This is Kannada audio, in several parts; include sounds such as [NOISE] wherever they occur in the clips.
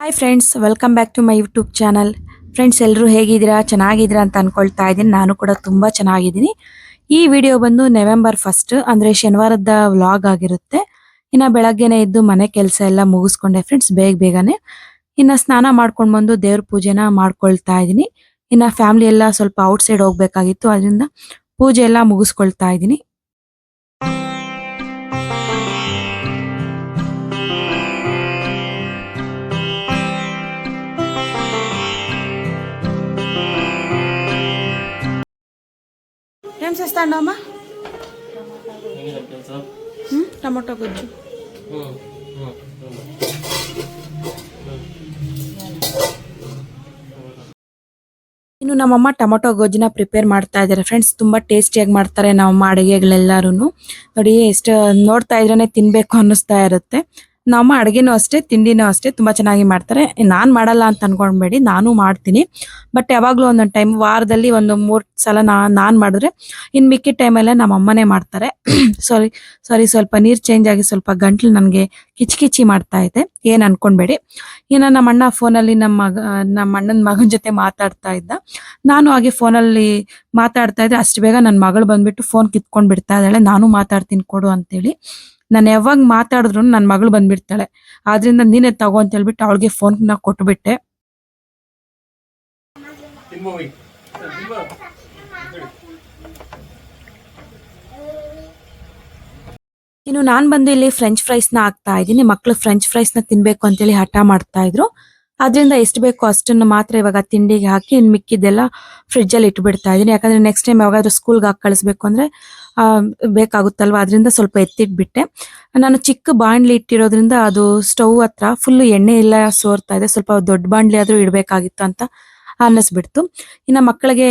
Hi friends welcome back to my YouTube channel friends ಎಲ್ಲರೂ ಹೇಗಿದ್ದೀರಾ? ಚೆನ್ನಾಗಿದ್ದೀರಾ ಅಂತ ಅಂದ್ಕೊಳ್ತಾ ಇದ್ದೀನಿ. ನಾನು ಕೂಡ ತುಂಬ ಚೆನ್ನಾಗಿದ್ದೀನಿ. ಈ ವಿಡಿಯೋ ಬಂದು ನವೆಂಬರ್ ಫಸ್ಟ್ ಅಂದರೆ ಶನಿವಾರದ ವ್ಲಾಗ್ ಆಗಿರುತ್ತೆ. ಇನ್ನು ಬೆಳಗ್ಗೆನೇ ಇದ್ದು ಮನೆ ಕೆಲಸ ಎಲ್ಲ ಮುಗಿಸ್ಕೊಂಡೆ ಫ್ರೆಂಡ್ಸ್ ಬೇಗ ಬೇಗನೆ. ಇನ್ನು ಸ್ನಾನ ಮಾಡ್ಕೊಂಡು ಬಂದು ದೇವ್ರ ಪೂಜೆನ ಮಾಡ್ಕೊಳ್ತಾ ಇದ್ದೀನಿ. ಇನ್ನು ಫ್ಯಾಮಿಲಿ ಎಲ್ಲ ಸ್ವಲ್ಪ ಔಟ್ಸೈಡ್ ಹೋಗಬೇಕಾಗಿತ್ತು. ಅದರಿಂದ ಪೂಜೆ ಎಲ್ಲ ಮುಗಿಸ್ಕೊಳ್ತಾ ಇದ್ದೀನಿ. ಏನೇನು ಸಸ್ತಾಂಡ ಅಮ್ಮ? ಹ್ಞೂ ಟೊಮೊಟೊ ಗೊಜ್ಜು. ಇನ್ನು ನಮ್ಮಮ್ಮ ಟೊಮೊಟೊ ಗೊಜ್ಜನ್ನ ಪ್ರಿಪೇರ್ ಮಾಡ್ತಾ ಇದ್ದಾರೆ. ಫ್ರೆಂಡ್ಸ್ ತುಂಬ ಟೇಸ್ಟಿಯಾಗಿ ಮಾಡ್ತಾರೆ ನಮ್ಮಮ್ಮ ಅಡುಗೆಗಳೆಲ್ಲರೂ ನೋಡಿ ಎಷ್ಟು ನೋಡ್ತಾ ಇದ್ರೇ ತಿನ್ನಬೇಕು ಅನ್ನಿಸ್ತಾ ಇರುತ್ತೆ. ನಮ್ಮಮ್ಮ ಅಡುಗೆನೂ ಅಷ್ಟೇ, ತಿಂಡಿನೂ ಅಷ್ಟೇ ತುಂಬಾ ಚೆನ್ನಾಗಿ ಮಾಡ್ತಾರೆ. ನಾನು ಮಾಡಲ್ಲ ಅಂತ ಅನ್ಕೊಂಡ್ಬೇಡಿ ನಾನು ಮಾಡ್ತೀನಿ. ಬಟ್ ಯಾವಾಗಲೂ ಒಂದೊಂದು ಟೈಮ್ ವಾರದಲ್ಲಿ ಒಂದು ಮೂರು ಸಲ ನಾ, ನಾನ್ ಮಾಡಿದ್ರೆ ಇನ್ನು ಮಿಕ್ಕಿದ ಟೈಮೆಲ್ಲ ನಮ್ಮ ಅಮ್ಮನೇ ಮಾಡ್ತಾರೆ. [CLEARS THROAT] ಸಾರಿ ಸಾರಿ ಸ್ವಲ್ಪ ನೀರ್ ಚೇಂಜ್ ಆಗಿ ಸ್ವಲ್ಪ ಗಂಟ್ಲು ನನಗೆ ಕಿಚ್ ಕಿಚಿ ಮಾಡ್ತಾ ಇದೆ. ಏನ್ ಅನ್ಕೊಂಡ್ಬೇಡಿ ಇನ್ನು ನಮ್ಮ ಅಣ್ಣ ಫೋನಲ್ಲಿ ನಮ್ಮ ಮಗ, ನಮ್ಮ ಅಣ್ಣನ ಮಗನ ಜೊತೆ ಮಾತಾಡ್ತಾ ಇದ್ದ. ನಾನು ಹಾಗೆ ಫೋನಲ್ಲಿ ಮಾತಾಡ್ತಾ ಇದ್ದೆ ಅಷ್ಟು ಬೇಗ ನನ್ನ ಮಗಳು ಬಂದ್ಬಿಟ್ಟು ಫೋನ್ ಕಿತ್ಕೊಂಡು ಬಿಡ್ತಾ ಇದ್ದಾಳೆ. ನಾನು ಮಾತಾಡ್ತೀನಿ ಕೊಡು ಅಂತೇಳಿ. ನಾನು ಯಾವಾಗ ಮಾತಾಡಿದ್ರು ನನ್ನ ಮಗಳು ಬಂದ್ಬಿಡ್ತಾಳೆ. ಆದ್ರಿಂದ ನೀನೇ ತಗೋ ಅಂತ ಹೇಳ್ಬಿಟ್ಟು ಅವಳಿಗೆ ಫೋನ್ನ ಕೊಟ್ಬಿಟ್ಟೆ. ಇನ್ನು ನಾನ್ ಬಂದು ಇಲ್ಲಿ ಫ್ರೆಂಚ್ ಫ್ರೈಸ್ನ ಹಾಕ್ತಾ ಇದ್ದೀನಿ. ಮಕ್ಳು ಫ್ರೆಂಚ್ ಫ್ರೈಸ್ನ ತಿನ್ಬೇಕು ಅಂತೇಳಿ ಹಠ ಮಾಡ್ತಾ ಇದ್ರು. ಅದರಿಂದ ಎಷ್ಟು ಬೇಕೋ ಅಷ್ಟನ್ನು ಮಾತ್ರ ಇವಾಗ ತಿಂಡಿಗೆ ಹಾಕಿ ಇನ್ನು ಮಿಕ್ಕಿದ್ದೆಲ್ಲ ಫ್ರಿಡ್ಜಲ್ಲಿ ಇಟ್ಬಿಡ್ತಾ ಯಾಕಂದರೆ ಯಾಕಂದ್ರೆ ನೆಕ್ಸ್ಟ್ ಟೈಮ್ ಯಾವಾಗಾದ್ರೂ ಸ್ಕೂಲ್ಗೆ ಹಾಕಿ ಕಳಿಸ್ಬೇಕು ಅಂದ್ರೆ ಬೇಕಾಗುತ್ತಲ್ವಾ? ಅದರಿಂದ ಸ್ವಲ್ಪ ಎತ್ತಿಟ್ಬಿಟ್ಟೆ. ನಾನು ಚಿಕ್ಕ ಬಾಣಲಿ ಇಟ್ಟಿರೋದ್ರಿಂದ ಅದು ಸ್ಟವ್ ಹತ್ರ ಫುಲ್ ಎಣ್ಣೆ ಎಲ್ಲ ಸೋರ್ತಾ ಇದೆ. ಸ್ವಲ್ಪ ದೊಡ್ಡ ಬಾಣಲಿ ಆದ್ರೂ ಇಡ್ಬೇಕಾಗಿತ್ತು ಅಂತ ಅನ್ನಿಸ್ಬಿಡ್ತು. ಇನ್ನ ಮಕ್ಕಳಿಗೆ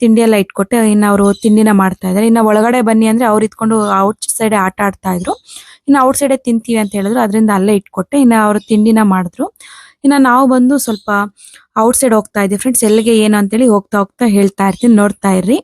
ತಿಂಡಿ ಎಲ್ಲ ಇಟ್ಕೊಟ್ಟೆ. ಇನ್ನು ಅವರು ತಿಂಡಿನ ಮಾಡ್ತಾ ಇದ್ದಾರೆ. ಇನ್ನ ಒಳಗಡೆ ಬನ್ನಿ ಅಂದ್ರೆ ಅವ್ರು ಇದ್ಕೊಂಡು ಔಟ್ ಸೈಡ್ ಆಟ ಆಡ್ತಾ ಇದ್ರು. ಇನ್ನು ಔಟ್ ಸೈಡ್ ತಿಂತೀವಿ ಅಂತ ಹೇಳಿದ್ರು. ಅದರಿಂದ ಅಲ್ಲೇ ಇಟ್ಕೊಟ್ಟೆ. ಇನ್ನ ಅವರು ತಿಂಡಿನ ಮಾಡಿದ್ರು. ಇನ್ನ ನಾವು ಬಂದು ಸ್ವಲ್ಪ ಔಟ್ ಸೈಡ್ ಹೋಗ್ತಾ ಇದ್ದೀವಿ ಫ್ರೆಂಡ್ಸ್ ಎಲ್ಲಿಗೆ ಏನು ಅಂತೇಳಿ ಹೋಗ್ತಾ ಹೋಗ್ತಾ ಹೇಳ್ತಾ ಇರ್ತೀನಿ. ನೋಡ್ತಾ ಇರ್ರಿ.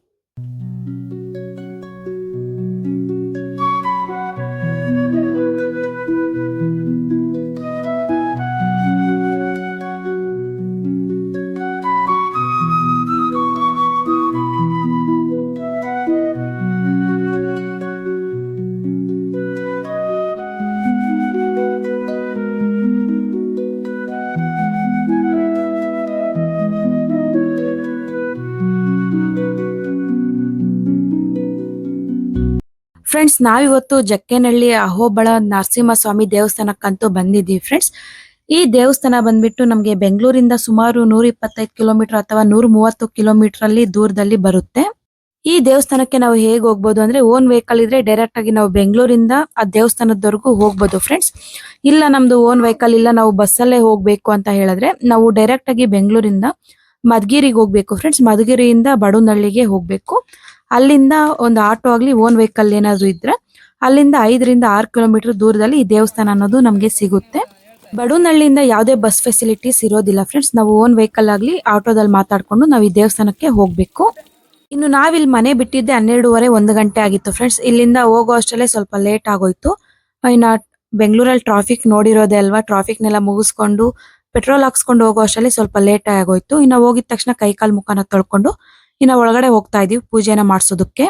ಫ್ರೆಂಡ್ಸ್, ನಾವಿವತ್ತು ಜಕ್ಕೆನಹಳ್ಳಿ ಅಹೋಬಳ ನರಸಿಂಹಸ್ವಾಮಿ ದೇವಸ್ಥಾನಕ್ಕಂತೂ ಬಂದಿದ್ದೀವಿ ಫ್ರೆಂಡ್ಸ್. ಈ ದೇವಸ್ಥಾನ ಬಂದ್ಬಿಟ್ಟು ನಮಗೆ ಬೆಂಗಳೂರಿಂದ ಸುಮಾರು ನೂರ ಇಪ್ಪತ್ತೈದು ಕಿಲೋಮೀಟರ್ ಅಥವಾ ನೂರ ಮೂವತ್ತು ಕಿಲೋಮೀಟರ್ ಅಲ್ಲಿ ದೂರದಲ್ಲಿ ಬರುತ್ತೆ. ಈ ದೇವಸ್ಥಾನಕ್ಕೆ ನಾವು ಹೇಗೆ ಹೋಗ್ಬೋದು ಅಂದ್ರೆ, ಓನ್ ವೆಹಿಕಲ್ ಇದ್ರೆ ಡೈರೆಕ್ಟ್ ಆಗಿ ನಾವು ಬೆಂಗಳೂರಿಂದ ಆ ದೇವಸ್ಥಾನದವರೆಗೂ ಹೋಗ್ಬೋದು ಫ್ರೆಂಡ್ಸ್. ಇಲ್ಲ, ನಮ್ದು ಓನ್ ವೆಹಿಕಲ್ ಇಲ್ಲ, ನಾವು ಬಸ್ಸಲ್ಲೇ ಹೋಗ್ಬೇಕು ಅಂತ ಹೇಳಿದ್ರೆ, ನಾವು ಡೈರೆಕ್ಟ್ ಆಗಿ ಬೆಂಗಳೂರಿಂದ ಮಧುಗಿರಿಗೆ ಹೋಗ್ಬೇಕು ಫ್ರೆಂಡ್ಸ್. ಮಧುಗಿರಿಯಿಂದ ಬಡೂನಹಳ್ಳಿಗೆ ಹೋಗ್ಬೇಕು. ಅಲ್ಲಿಂದ ಒಂದು ಆಟೋ ಆಗ್ಲಿ ಓನ್ ವೆಹಿಕಲ್ ಏನಾದ್ರು ಇದ್ರೆ ಅಲ್ಲಿಂದ ಐದರಿಂದ ಆರು ಕಿಲೋಮೀಟರ್ ದೂರದಲ್ಲಿ ಈ ದೇವಸ್ಥಾನ ಅನ್ನೋದು ನಮಗೆ ಸಿಗುತ್ತೆ. ಬಡೂನಹಳ್ಳಿಯಿಂದ ಯಾವುದೇ ಬಸ್ ಫೆಸಿಲಿಟೀಸ್ ಇರೋದಿಲ್ಲ ಫ್ರೆಂಡ್ಸ್ ನಾವು ಓನ್ ವೆಹಿಕಲ್ ಆಗಲಿ, ಆಟೋದಲ್ಲಿ ಮಾತಾಡ್ಕೊಂಡು ನಾವು ಈ ದೇವಸ್ಥಾನಕ್ಕೆ ಹೋಗಬೇಕು. ಇನ್ನು ನಾವಿಲ್ಲಿ ಮನೆ ಬಿಟ್ಟಿದ್ದೆ ಹನ್ನೆರಡೂವರೆ, ಒಂದು ಗಂಟೆ ಆಗಿತ್ತು ಫ್ರೆಂಡ್ಸ್ ಇಲ್ಲಿಂದ ಹೋಗೋ ಅಷ್ಟರಲ್ಲೇ ಸ್ವಲ್ಪ ಲೇಟ್ ಆಗೋಯ್ತು. ಇನ್ನ ಬೆಂಗಳೂರಲ್ಲಿ ಟ್ರಾಫಿಕ್ ನೋಡಿರೋದೇ ಅಲ್ವಾ? ಟ್ರಾಫಿಕ್ನೆಲ್ಲ ಮುಗಿಸ್ಕೊಂಡು ಪೆಟ್ರೋಲ್ ಹಾಕ್ಸ್ಕೊಂಡು ಹೋಗೋ ಅಷ್ಟರಲ್ಲಿ ಸ್ವಲ್ಪ ಲೇಟ್ ಆಗೋಯ್ತು. ಇನ್ನು ಹೋಗಿದ ತಕ್ಷಣ ಕೈ ಕಾಲ್ ಮುಖನ ತೊಳ್ಕೊಂಡು ಇನ್ನ ಒಳಗಡೆ ಹೋಗ್ತಾ ಇದೀವಿ ಪೂಜೆನ ಮಾಡ್ಸೋದಕ್ಕೆ.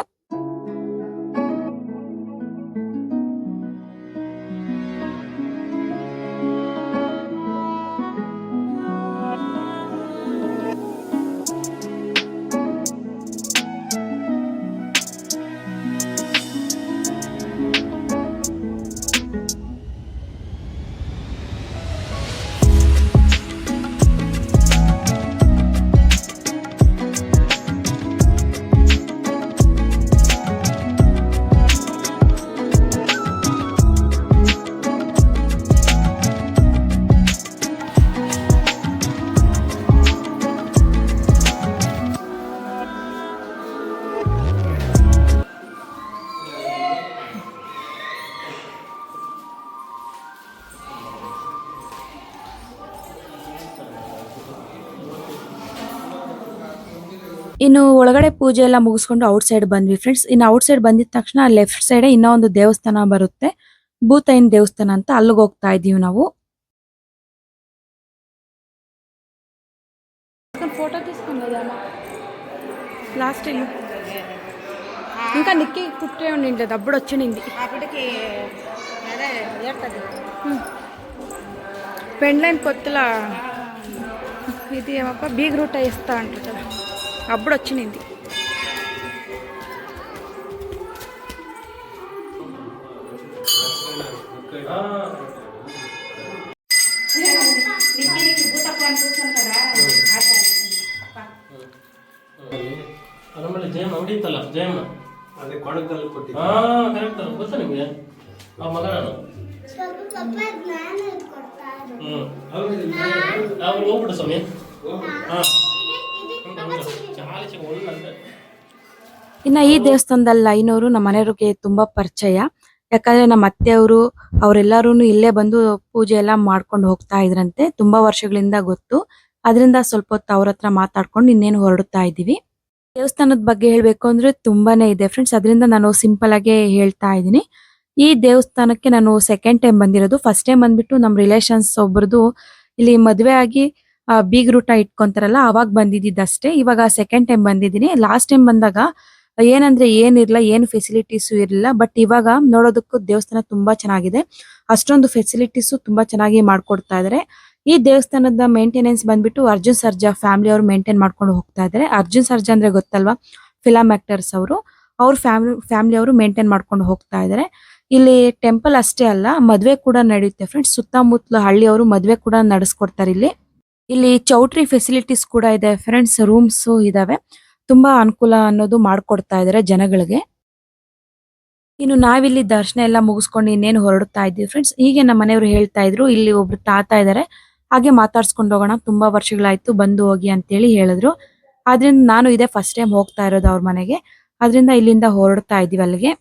ಇನ್ನು ಒಳಗಡೆ ಪೂಜೆ ಎಲ್ಲ ಮುಗಿಸ್ಕೊಂಡು ಔಟ್ ಸೈಡ್ ಬಂದ್ವಿ ಫ್ರೆಂಡ್ಸ್ ಇನ್ನು ಔಟ್ ಸೈಡ್ ಬಂದಿದ ತಕ್ಷಣ ಲೆಫ್ಟ್ ಸೈಡ್ ಇನ್ನೂ ಒಂದು ದೇವಸ್ಥಾನ ಬರುತ್ತೆ ಭೂತಾಯಿನ ದೇವಸ್ಥಾನ ಅಂತ ಅಲ್ಲಿಗೆ ಹೋಗ್ತಾ ಇದೀವಿ ನಾವು తీసుకొని ఫోటో తీసుకొని కదమ్మా లాస్ట్ ఇల్లు ఇంకా నిక్కి పుట్టే ఉండింది అప్పుడు వచ్చింది అప్పటికి అదే ఏడుతుంది పెండ్లైన్ కొత్తలా ఇది ఏమప్ప బీగ్ రూట్ ఇస్తా అంటారు కదా అప్పుడు వచ్చింది ನಮ್ಮಲ್ಲಿ ಜಯಮ್ಮ ಅಂಗಡಿ ಇತ್ತಲ್ಲ ಜಯಮ್ಮ ಅದೇ ಕೊಡಗಲ್ಲಿ ಕೊಟ್ಟಿದ್ದೆ ಹಾ ಕರೆಕ್ಟ್ ಗೊತ್ತಾ ನಿಮಗೆ ಆ ಮಗ ನಾನು ಹ್ಮ್ ಅವ್ರು ಹೋಗ್ಬಿಡು ಸ್ವಾಮಿ ಹಾ ಚಾಲಿಸಿ ಒಳ್ಳೆ ಅಂತ ಇನ್ನ ಈ ದೇವಸ್ಥಾನದಲ್ಲಿ ಲೈನವರು ನಮ್ಮ ಮನೆಯವ್ರಿಗೆ ತುಂಬಾ ಪರಿಚಯ. ಯಾಕಂದ್ರೆ ನಮ್ಮ ಅತ್ತೆಯವರು ಅವರೆಲ್ಲರೂ ಇಲ್ಲೇ ಬಂದು ಪೂಜೆ ಎಲ್ಲ ಮಾಡ್ಕೊಂಡು ಹೋಗ್ತಾ ಇದ್ರಂತೆ, ತುಂಬಾ ವರ್ಷಗಳಿಂದ ಗೊತ್ತು. ಅದರಿಂದ ಸ್ವಲ್ಪ ಹೊತ್ತು ಅವ್ರ ಹತ್ರ ಮಾತಾಡ್ಕೊಂಡು ಇನ್ನೇನು ಹೊರಡುತ್ತಾ ಇದೀವಿ ದೇವಸ್ಥಾನದ ಬಗ್ಗೆ ಹೇಳ್ಬೇಕು ಅಂದ್ರೆ ತುಂಬಾನೇ ಇದೆ ಫ್ರೆಂಡ್ಸ್ ಅದರಿಂದ ನಾನು ಸಿಂಪಲ್ ಆಗಿ ಹೇಳ್ತಾ ಇದ್ದೀನಿ. ಈ ದೇವಸ್ಥಾನಕ್ಕೆ ನಾನು ಸೆಕೆಂಡ್ ಟೈಮ್ ಬಂದಿರೋದು. ಫಸ್ಟ್ ಟೈಮ್ ಬಂದ್ಬಿಟ್ಟು ನಮ್ಮ ರಿಲೇಷನ್ಸ್ ಒಬ್ರದ್ದು ಇಲ್ಲಿ ಮದುವೆ ಆಗಿ ಆ, ಬೀಗ್ ರೂಟ ಇಟ್ಕೊಂತಾರಲ್ಲ ಅವಾಗ ಬಂದಿದ್ದಷ್ಟೇ ಇವಾಗ ಸೆಕೆಂಡ್ ಟೈಮ್ ಬಂದಿದ್ದೀನಿ. ಲಾಸ್ಟ್ ಟೈಮ್ ಬಂದಾಗ ಏನಂದ್ರೆ ಏನಿರಲ್ಲ ಏನು ಫೆಸಿಲಿಟೀಸು ಇರಲಿಲ್ಲ ಬಟ್ ಇವಾಗ ನೋಡೋದಕ್ಕೂ ದೇವಸ್ಥಾನ ತುಂಬಾ ಚೆನ್ನಾಗಿದೆ. ಅಷ್ಟೊಂದು ಫೆಸಿಲಿಟೀಸು ತುಂಬಾ ಚೆನ್ನಾಗಿ ಮಾಡ್ಕೊಡ್ತಾ ಇದಾರೆ. ಈ ದೇವಸ್ಥಾನದ ಮೇಂಟೆನೆನ್ಸ್ ಬಂದ್ಬಿಟ್ಟು ಅರ್ಜುನ್ ಸರ್ಜಾ ಫ್ಯಾಮಿಲಿ ಅವರು ಮೇಂಟೈನ್ ಮಾಡ್ಕೊಂಡು ಹೋಗ್ತಾ ಇದಾರೆ. ಅರ್ಜುನ್ ಸರ್ಜಾ ಅಂದ್ರೆ ಗೊತ್ತಲ್ವಾ? ಫಿಲಂ ಆಕ್ಟರ್ಸ್ ಅವರು. ಅವ್ರ ಫ್ಯಾಮಿಲಿ ಫ್ಯಾಮಿಲಿ ಅವರು ಮೇಂಟೈನ್ ಮಾಡ್ಕೊಂಡು ಹೋಗ್ತಾ ಇದಾರೆ. ಇಲ್ಲಿ ಟೆಂಪಲ್ ಅಷ್ಟೇ ಅಲ್ಲ ಮದ್ವೆ ಕೂಡ ನಡೆಯುತ್ತೆ ಫ್ರೆಂಡ್ಸ್ ಸುತ್ತಮುತ್ತಲ ಹಳ್ಳಿಯವರು ಮದ್ವೆ ಕೂಡ ನಡೆಸ್ಕೊಡ್ತಾರೆ ಇಲ್ಲಿ. ಇಲ್ಲಿ ಚೌಟ್ರಿ ಫೆಸಿಲಿಟೀಸ್ ಕೂಡ ಇದೆ. ಫ್ರೆಂಡ್ಸ್ ರೂಮ್ಸ್ ಇದಾವೆ. ತುಂಬಾ ಅನುಕೂಲ ಅನ್ನೋದು ಮಾಡ್ಕೊಡ್ತಾ ಇದಾರೆ ಜನಗಳಿಗೆ. ಇನ್ನು ನಾವಿಲ್ಲಿ ದರ್ಶನ ಎಲ್ಲ ಮುಗಿಸ್ಕೊಂಡು ಇನ್ನೇನು ಹೊರಡ್ತಾ ಇದ್ದೀವಿ ಫ್ರೆಂಡ್ಸ್ ಹೀಗೆ ನಮ್ಮ ಮನೆಯವರು ಹೇಳ್ತಾ ಇದ್ರು. ಇಲ್ಲಿ ಒಬ್ರು ತಾತ ಇದಾರೆ. ಹಾಗೆ ಮಾತಾಡ್ಸ್ಕೊಂಡು ಹೋಗೋಣ. ತುಂಬಾ ವರ್ಷಗಳಾಯ್ತು ಬಂದು ಹೋಗಿ ಅಂತೇಳಿ ಹೇಳಿದ್ರು. ಆದ್ರಿಂದ ನಾನು ಇದೇ ಫಸ್ಟ್ ಟೈಮ್ ಹೋಗ್ತಾ ಇರೋದು ಅವ್ರ ಮನೆಗೆ. ಅದರಿಂದ ಇಲ್ಲಿಂದ ಹೊರಡ್ತಾ ಇದೀವಿ ಅಲ್ಲಿಗೆ.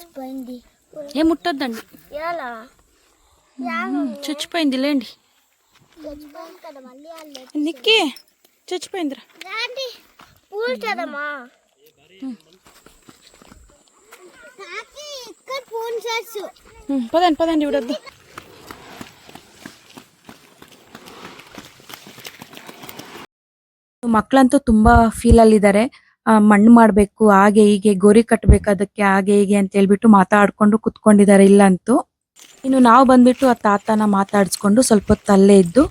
చచ్చిపోయింది. ఏ ముట్టద్దండి. చచ్చిపోయింది లేండి. నిక్కి చచ్చిపోయిందిరా. పదండి పదండి ఇవిడొద్దు. ಮಕ್ಕಳಂತೂ ತುಂಬ ಫೀಲಲ್ಲಿದ್ದಾರೆ ಮಣ್ಣು ಮಾಡ್ಬೇಕು, ಹಾಗೆ ಹೀಗೆ ಗೋರಿ ಕಟ್ಟಬೇಕು ಅದಕ್ಕೆ ಹಾಗೆ ಹೀಗೆ ಅಂತ ಹೇಳ್ಬಿಟ್ಟು ಮಾತಾಡ್ಕೊಂಡು ಕುತ್ಕೊಂಡಿದ್ದಾರೆ ಇಲ್ಲಂತೂ. ಇನ್ನು ನಾವು ಬಂದ್ಬಿಟ್ಟು ಆ ತಾತನ ಮಾತಾಡಿಸ್ಕೊಂಡು ಸ್ವಲ್ಪ ಹೊತ್ತು ಅಲ್ಲೇ ಇದ್ದು,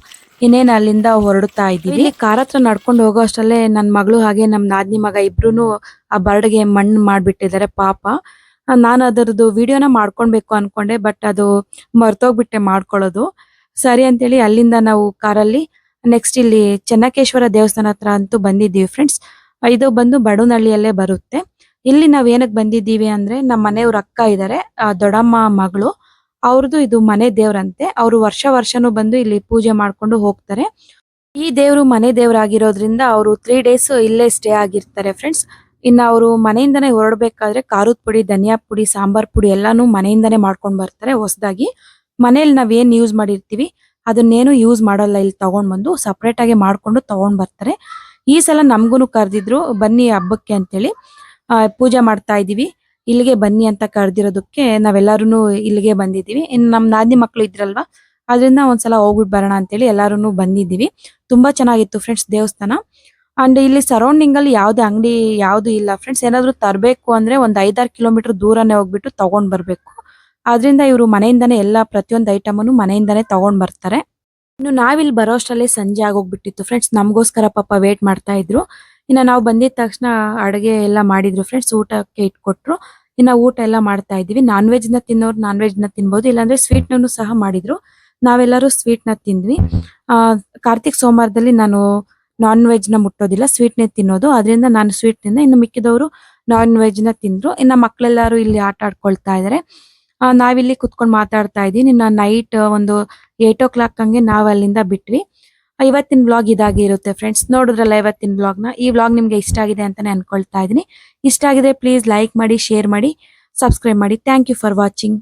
ಇನ್ನೇನು ಅಲ್ಲಿಂದ ಹೊರಡ್ತಾ ಇದ್ದೀವಿ. ಕಾರ್ ಹತ್ರ ನಡ್ಕೊಂಡು ಹೋಗೋ ಅಷ್ಟರಲ್ಲೇ ನನ್ನ ಮಗಳು ಹಾಗೆ ನಮ್ಮ ನಾದಿನಿ ಮಗ ಇಬ್ರು ಆ ಬರ್ಡ್ಗೆ ಮಣ್ಣು ಮಾಡಿಬಿಟ್ಟಿದ್ದಾರೆ ಪಾಪ. ನಾನು ಅದರದ್ದು ವಿಡಿಯೋನ ಮಾಡ್ಕೊಳ್ಬೇಕು ಅನ್ಕೊಂಡೆ, ಬಟ್ ಅದು ಮರ್ತೋಗ್ಬಿಟ್ಟೆ ಮಾಡ್ಕೊಳ್ಳೋದು. ಸರಿ ಅಂತೇಳಿ ಅಲ್ಲಿಂದ ನಾವು ಕಾರಲ್ಲಿ, ನೆಕ್ಸ್ಟ್ ಇಲ್ಲಿ ಚೆನ್ನಕೇಶ್ವರ ದೇವಸ್ಥಾನ ಹತ್ರ ಅಂತೂ ಬಂದಿದ್ದೀವಿ ಫ್ರೆಂಡ್ಸ್. ಇದು ಬಂದು ಬಡವನಹಳ್ಳಿಯಲ್ಲೇ ಬರುತ್ತೆ. ಇಲ್ಲಿ ನಾವ್ ಏನಕ್ಕೆ ಬಂದಿದ್ದೀವಿ ಅಂದ್ರೆ ನಮ್ಮ ಮನೆಯವ್ರ ಅಕ್ಕ ಇದ್ದಾರೆ ದೊಡ್ಡಮ್ಮ ಮಗಳು. ಅವ್ರದ್ದು ಇದು ಮನೆ ದೇವ್ರಂತೆ. ಅವರು ವರ್ಷ ವರ್ಷನೂ ಬಂದು ಇಲ್ಲಿ ಪೂಜೆ ಮಾಡ್ಕೊಂಡು ಹೋಗ್ತಾರೆ. ಈ ದೇವ್ರು ಮನೆ ದೇವ್ರಾಗಿರೋದ್ರಿಂದ ಅವರು ತ್ರೀ ಡೇಸ್ ಇಲ್ಲೇ ಸ್ಟೇ ಆಗಿರ್ತಾರೆ ಫ್ರೆಂಡ್ಸ್ ಇನ್ನು ಅವರು ಮನೆಯಿಂದನೇ ಹೊರಡ್ಬೇಕಾದ್ರೆ ಖಾರದ ಪುಡಿ, ಧನಿಯಾ ಪುಡಿ, ಸಾಂಬಾರ್ ಪುಡಿ ಎಲ್ಲಾನು ಮನೆಯಿಂದನೇ ಮಾಡ್ಕೊಂಡು ಬರ್ತಾರೆ ಹೊಸದಾಗಿ. ಮನೇಲಿ ನಾವ್ ಏನ್ ಯೂಸ್ ಮಾಡಿರ್ತೀವಿ, ಅದನ್ನೇನು ಯೂಸ್ ಮಾಡಲ್ಲ ಇಲ್ಲಿ ತಗೊಂಡ್ ಬಂದು ಸಪರೇಟ್ ಆಗಿ ಮಾಡ್ಕೊಂಡು ತಗೊಂಡ್ ಬರ್ತಾರೆ. ಈ ಸಲ ನಮ್ಗೂನು ಕರೆದಿದ್ರು, ಬನ್ನಿ ಹಬ್ಬಕ್ಕೆ ಅಂತೇಳಿ ಪೂಜೆ ಮಾಡ್ತಾ ಇದೀವಿ. ಇಲ್ಲಿಗೆ ಬನ್ನಿ ಅಂತ ಕರೆದಿರೋದಕ್ಕೆ ನಾವೆಲ್ಲರೂ ಇಲ್ಲಿಗೆ ಬಂದಿದ್ದೀವಿ. ಇನ್ನು ನಮ್ ನಾದಿನಿ ಮಕ್ಕಳು ಇದ್ರಲ್ವಾ, ಅದರಿಂದ ಒಂದ್ಸಲ ಹೋಗ್ಬಿಟ್ಟು ಬರೋಣ ಅಂತೇಳಿ ಎಲ್ಲಾರು ಬಂದಿದ್ದೀವಿ. ತುಂಬಾ ಚೆನ್ನಾಗಿತ್ತು ಫ್ರೆಂಡ್ಸ್ ದೇವಸ್ಥಾನ. ಅಂಡ್ ಇಲ್ಲಿ ಸರೌಂಡಿಂಗ್ ಅಲ್ಲಿ ಯಾವ್ದೇ ಅಂಗಡಿ ಯಾವ್ದು ಇಲ್ಲ ಫ್ರೆಂಡ್ಸ್. ಏನಾದ್ರು ತರಬೇಕು ಅಂದ್ರೆ ಒಂದ್ ಐದಾರು ಕಿಲೋಮೀಟರ್ ದೂರನೇ ಹೋಗ್ಬಿಟ್ಟು ತಗೊಂಡ್ ಬರಬೇಕು. ಆದ್ರಿಂದ ಇವರು ಮನೆಯಿಂದಾನೆ ಎಲ್ಲ ಪ್ರತಿಯೊಂದು ಐಟಮನ್ನು ಮನೆಯಿಂದಾನೆ ತಗೊಂಡ್ ಬರ್ತಾರೆ. ಇನ್ನು ನಾವಿಲ್ಲಿ ಬರೋ ಅಷ್ಟರಲ್ಲೇ ಸಂಜೆ ಆಗೋಗ್ಬಿಟ್ಟಿತ್ತು ಫ್ರೆಂಡ್ಸ್ ನಮಗೋಸ್ಕರ ಪಾಪ ವೇಟ್ ಮಾಡ್ತಾ ಇದ್ರು. ಇನ್ನು ನಾವು ಬಂದಿದ ತಕ್ಷಣ ಅಡುಗೆ ಎಲ್ಲ ಮಾಡಿದ್ರು ಫ್ರೆಂಡ್ಸ್ ಊಟಕ್ಕೆ ಇಟ್ಕೊಟ್ರು. ಇನ್ನು ಊಟ ಎಲ್ಲ ಮಾಡ್ತಾ ಇದೀವಿ ನಾನ್ ವೆಜ್ನ ತಿನ್ನೋರು ನಾನ್ ವೆಜ್ನ ತಿನ್ಬೋದು. ಇಲ್ಲಾಂದ್ರೆ ಸ್ವೀಟ್ನೂ ಸಹ ಮಾಡಿದ್ರು. ನಾವೆಲ್ಲರೂ ಸ್ವೀಟ್ನ ತಿಂದ್ವಿ. ಕಾರ್ತಿಕ್ ಸೋಮವಾರದಲ್ಲಿ ನಾನು ನಾನ್ ವೆಜ್ನ ಮುಟ್ಟೋದಿಲ್ಲ. ಸ್ವೀಟ್ನೇ ತಿನ್ನೋದು. ಅದರಿಂದ ನಾನು ಸ್ವೀಟ್ ತಿಂದೆ ಇನ್ನು ಮಿಕ್ಕಿದವರು ನಾನ್ ವೆಜ್ನ ತಿಂದ್ರು. ಇನ್ನ ಮಕ್ಕಳೆಲ್ಲರೂ ಇಲ್ಲಿ ಆಟ ಆಡ್ಕೊಳ್ತಾ ಇದ್ದಾರೆ ನಾವಿಲ್ಲಿ ಕುತ್ಕೊಂಡು ಮಾತಾಡ್ತಾ ಇದ್ದೀನಿ. ಇನ್ನು ನೈಟ್ ಒಂದು ಏಟ್ ಓ ಕ್ಲಾಕ್ ಹಂಗೆ ನಾವು ಅಲ್ಲಿಂದ ಬಿಟ್ವಿ. ಇವತ್ತಿನ ಬ್ಲಾಗ್ ಇದಾಗಿರುತ್ತೆ ಫ್ರೆಂಡ್ಸ್ ನೋಡಿದ್ರಲ್ಲ ಇವತ್ತಿನ ಬ್ಲಾಗ್ನ ಈ ಬ್ಲಾಗ್ ನಿಮ್ಗೆ ಇಷ್ಟ ಆಗಿದೆ ಅಂತಾನೆ ಅನ್ಕೊಳ್ತಾ ಇದ್ದೀನಿ. ಇಷ್ಟ ಆಗಿದೆ ಪ್ಲೀಸ್ ಲೈಕ್ ಮಾಡಿ ಶೇರ್ ಮಾಡಿ ಸಬ್ಸ್ಕ್ರೈಬ್ ಮಾಡಿ. Thank you for watching